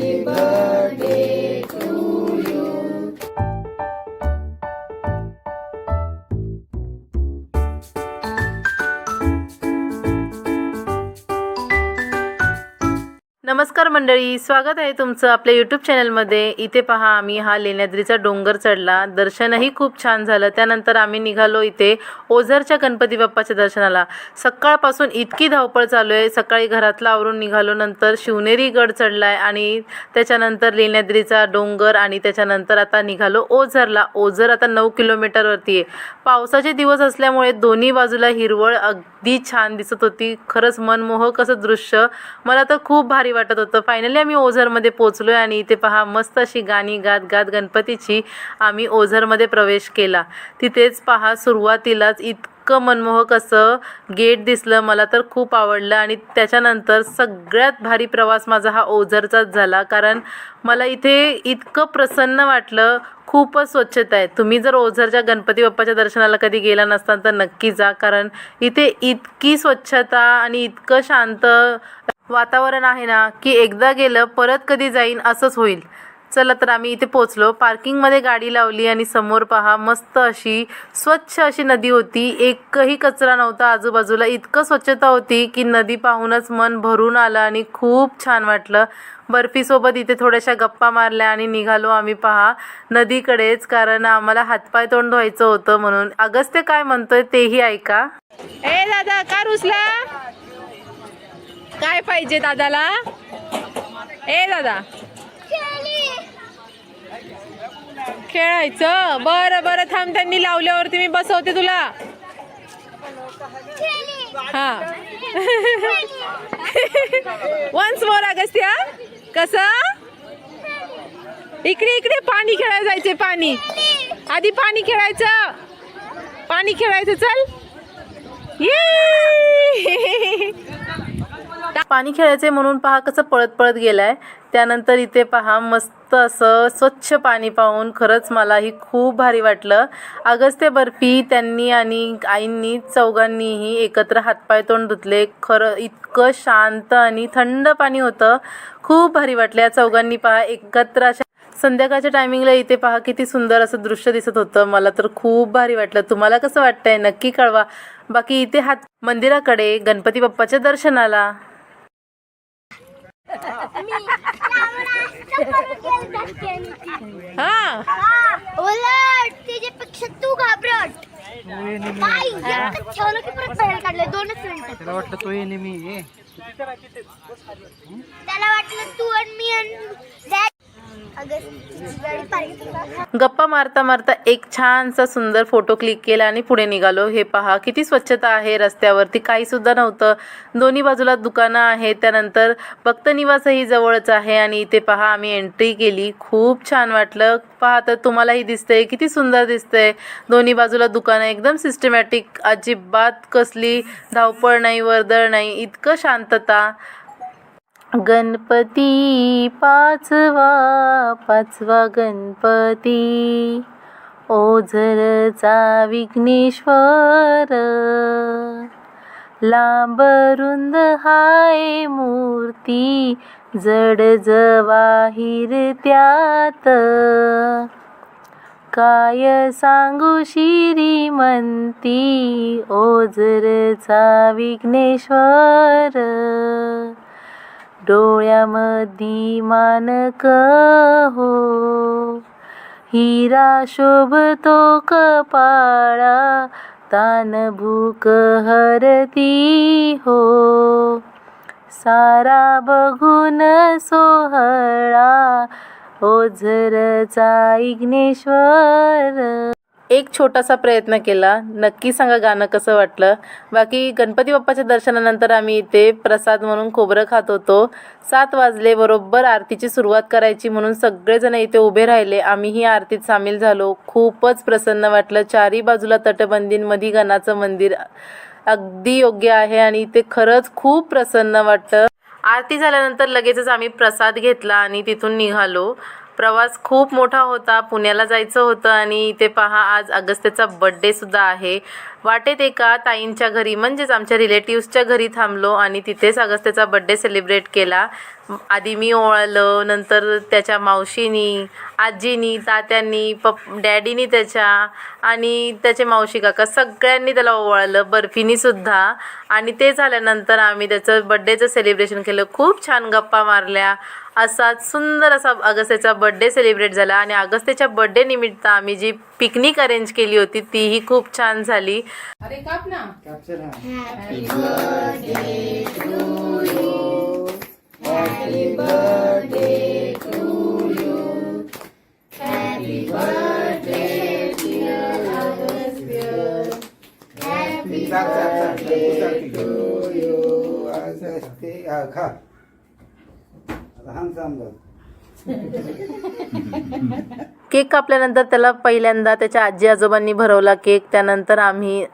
Bye. मंडळी स्वागत आहे तुमचं आपल्या यूट्यूब चॅनलमध्ये इथे पहा आम्ही हा लेण्याद्रीचा डोंगर चढला. दर्शनही खूप छान झालं. त्यानंतर आम्ही निघालो इथे ओझरच्या गणपती बाप्पाच्या दर्शनाला. सकाळपासून इतकी धावपळ चालू आहे. सकाळी घरातलं आवरून निघालो नंतर शिवनेरी गड चढला आहे आणि त्याच्यानंतर लेण्याद्रीचा डोंगर आणि त्याच्यानंतर आता निघालो ओझरला. ओझर आता नऊ किलोमीटरवरती आहे. पावसाचे दिवस असल्यामुळे दोन्ही बाजूला हिरवळ अगदी छान दिसत होती. खरंच मनमोहक असं दृश्य. मला तर खूप भारी वाटत होतं. फायनली आम्ही ओझरमध्ये पोचलो आहे आणि इथे पहा मस्त अशी गाणी गात गात गणपतीची आम्ही ओझरमध्ये प्रवेश केला. तिथेच पहा सुरुवातीलाच इतकं मनमोहक असं गेट दिसलं मला तर खूप आवडलं आणि त्याच्यानंतर सगळ्यात भारी प्रवास माझा हा ओझरचाच झाला. कारण मला इथे इतकं प्रसन्न वाटलं खूपच स्वच्छता आहे. तुम्ही जर ओझरच्या गणपती बाप्पाच्या दर्शनाला कधी गेला नसताल तर नक्की जा कारण इथे इतकी स्वच्छता आणि इतकं शांत वातावरण आहे ना की एकदा गेलं परत कधी जाईन असंच होईल. चला तर आम्ही इथे पोचलो पार्किंगमध्ये गाडी लावली आणि समोर पहा मस्त अशी स्वच्छ अशी नदी होती. एकही कचरा नव्हता. आजूबाजूला इतकं स्वच्छता होती की नदी पाहूनच मन भरून आलं आणि खूप छान वाटलं. बर्फीसोबत इथे थोड्याशा गप्पा मारल्या आणि निघालो आम्ही पहा नदीकडेच कारण आम्हाला हातपाय तोंड धुवायचं होतं म्हणून. अगस्त्य काय म्हणतोय तेही ऐका. ए दादा का रुसला? काय पाहिजे दादाला? ए दादा. खेळायचं? बरं बरं. थांब त्यांनी लावल्यावरती मी बसवते तुला. हा. वन्स मोर अगस्त्या. कसं? इकडे इकडे. पाणी खेळायला जायचे पाणी. आधी पाणी खेळायचं. पाणी खेळायचं चल. ये पाणी खेळायचे म्हणून पहा कसं पळत पळत गेलाय. त्यानंतर इथे पहा मस्त असं स्वच्छ पाणी पाहून खरंच मलाही खूप भारी वाटलं. अगस्त्य बर्फी त्यांनी आणि आईंनी चौघांनीही एकत्र हातपाय तोंड धुतले. खरं इतकं शांत आणि थंड पाणी होतं. खूप भारी वाटलं. या चौघांनी पहा एकत्र अशा संध्याकाळच्या टायमिंगला इथे पहा किती सुंदर असं दृश्य दिसत होतं. मला तर खूप भारी वाटलं. तुम्हाला कसं वाटतंय? नक्की कळवा. बाकी इथे हात मंदिराकडे गणपती बाप्पाच्या दर्शनाला. हा. उलट त्याच्यापेक्षा तू घाबरट. बाई, एकटंच ठेवलं की परत बाहेर काढलं दोनच मिनिटं. त्याला वाटतं तो येणे मी त्याला वाटलं तू आणि मी आणि गप्पा मारता मारता एक छानसा सुंदर फोटो क्लिक केला आणि पुढे निघालो. हे पहा किती स्वच्छता आहे. रस्त्यावरती काही सुद्धा नव्हतं. दोन्ही बाजूला दुकानं आहेत. त्यानंतर भक्त निवासही जवळच आहे आणि इथे पहा आम्ही एंट्री केली. खूप छान वाटलं. पहा तर तुम्हालाही दिसतंय. किती सुंदर दिसतंय. दोन्ही बाजूला दुकानं एकदम सिस्टमॅटिक अजिबात कसली धावपळ नाही वर्दळ नाही. इतकं शांतता. गणपती पाचवा पाचवा गणपती. ओझरचा विघ्नेश्वर लांब रुंद हाय मूर्ती जड जवाहिर त्यात. काय सांगू श्रीमंती ओझरचा विघ्नेश्वर. डोळ्यामधी मानक हो. हिरा शोभतो कपाळा तान भूक हरती हो. सारा बघून सोहळा ओझरचा इग्नेश्वर. एक छोटासा प्रयत्न केला. नक्की सांगा गाणं कसं वाटलं. बाकी गणपती बाप्पाच्या दर्शनानंतर आम्ही इथे प्रसाद म्हणून खोबरं खात होतो. सात वाजले बरोबर आरतीची सुरुवात करायची म्हणून सगळेजण इथे उभे राहिले. आम्हीही आरतीत सामील झालो. खूपच प्रसन्न वाटलं. चारी बाजूला तटबंदींमध्ये गणाचं मंदिर अगदी योग्य आहे आणि ते खरंच खूप प्रसन्न वाटतं. आरती झाल्यानंतर लगेचच आम्ही प्रसाद घेतला आणि तिथून निघालो. प्रवास खूप मोठा होता. पुण्याला जायचं होतं आणि इथे पहा आज अगस्त्याचा बड्डे सुद्धा आहे. वाटेत एका ताईंच्या घरी म्हणजेच आमच्या रिलेटिव्सच्या घरी थांबलो आणि तिथेच अगस्त्याचा बड्डे सेलिब्रेट केला. आधी मी ओळलं नंतर त्याच्या मावशीनी आजीनी तात्यांनी पप डॅडीनी त्याच्या आणि त्याचे मावशी काका सगळ्यांनी त्याला ओवाळलं बर्फीनीसुद्धा आणि ते झाल्यानंतर आम्ही त्याचं बड्डेचं सेलिब्रेशन केलं. खूप छान गप्पा मारल्या. असाच सुंदर असा अगस्त्याचा बड्डे सेलिब्रेट झाला आणि अगस्त्याच्या बड्डे निमित्त आम्ही जी पिकनिक अरेंज केली होती तीही खूप छान झाली. अरे काप ना. कॅप्चर हा. चाल चाल केक कापल्यानंतर त्याला पहिल्यांदा त्याच्या आजी आजोबांनी भरवला केक त्यानंतर आम्ही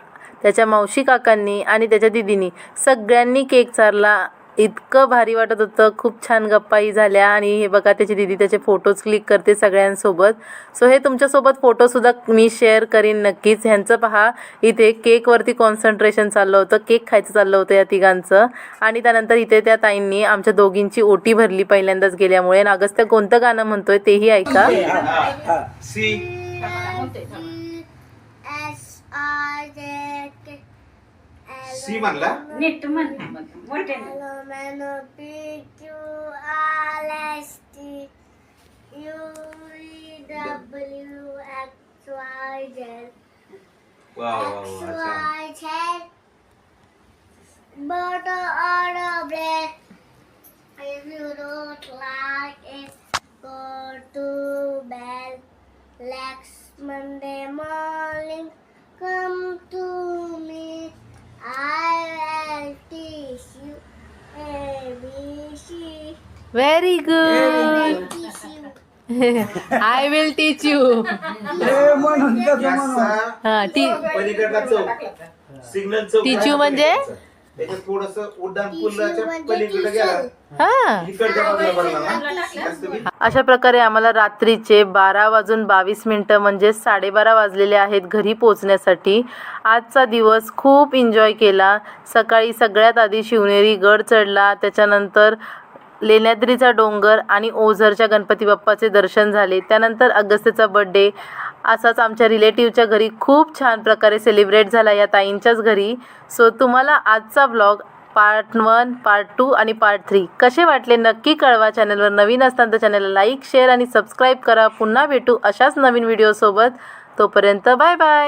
त्याच्या मावशी काकांनी आणि त्याच्या दिदीनी सगळ्यांनी केक चारला इतकं भारी वाटत होतं. खूप छान गप्पाही झाल्या आणि हे बघा त्याची दिदी त्याचे फोटोज क्लिक करते सगळ्यांसोबत. सो हे तुमच्यासोबत फोटोसुद्धा मी शेअर करीन नक्कीच. ह्यांचं पहा इथे केकवरती कॉन्सन्ट्रेशन चाललं होतं. केक खायचं चाललं होतं या तिघांचं. आणि त्यानंतर इथे त्या ताईंनी आमच्या दोघींची ओटी भरली पहिल्यांदाच गेल्यामुळे. आणि अगस्त्य कोणतं गाणं म्हणतोय तेही ऐका. एस आर जेड सी म्हणला नीट म्हण मोठ्याने Hello, man, P Q R S T U V W X Y Z वा वा वा Z Butter on a bread. If you don't like it, go to bed. Next Monday morning, very good Teach you. I will teach you a, म्हणून तसं म्हणून असा हा T पलीकडला चौक सिग्नल चौक Teach you म्हणजे? त्याच्यात थोडस उड्डाण Teach you पुलाच्या म्हणजे पलीकडे गेला. teacher. हा. इकडच्या बाजूला पडला ना. जास्त मी अशा प्रकारे आम्हाला रात्रीचे बारा वाजून बावीस मिनटं म्हणजे साडेबारा वाजलेले आहेत घरी पोचण्यासाठी आजचा दिवस खूप एन्जॉय केला. सकाळी सगळ्यात आधी शिवनेरी गड चढला. त्याच्यानंतर लेण्याद्रीचा डोंगर आणि ओझरच्या गणपती बाप्पाचे दर्शन झाले. त्यानंतर अगस्त्यचा बड्डे असाच आमच्या रिलेटिव्हच्या घरी खूप छान प्रकारे सेलिब्रेट झाला या ताईंच्याच घरी. सो तुम्हाला आजचा blog part one part two आणि पार्ट थ्री कसे वाटले नक्की कळवा चॅनलवर नवीन असताना तर चॅनलला लाईक शेअर आणि सबस्क्राईब करा. पुन्हा भेटू अशाच नवीन व्हिडिओसोबत तोपर्यंत बाय बाय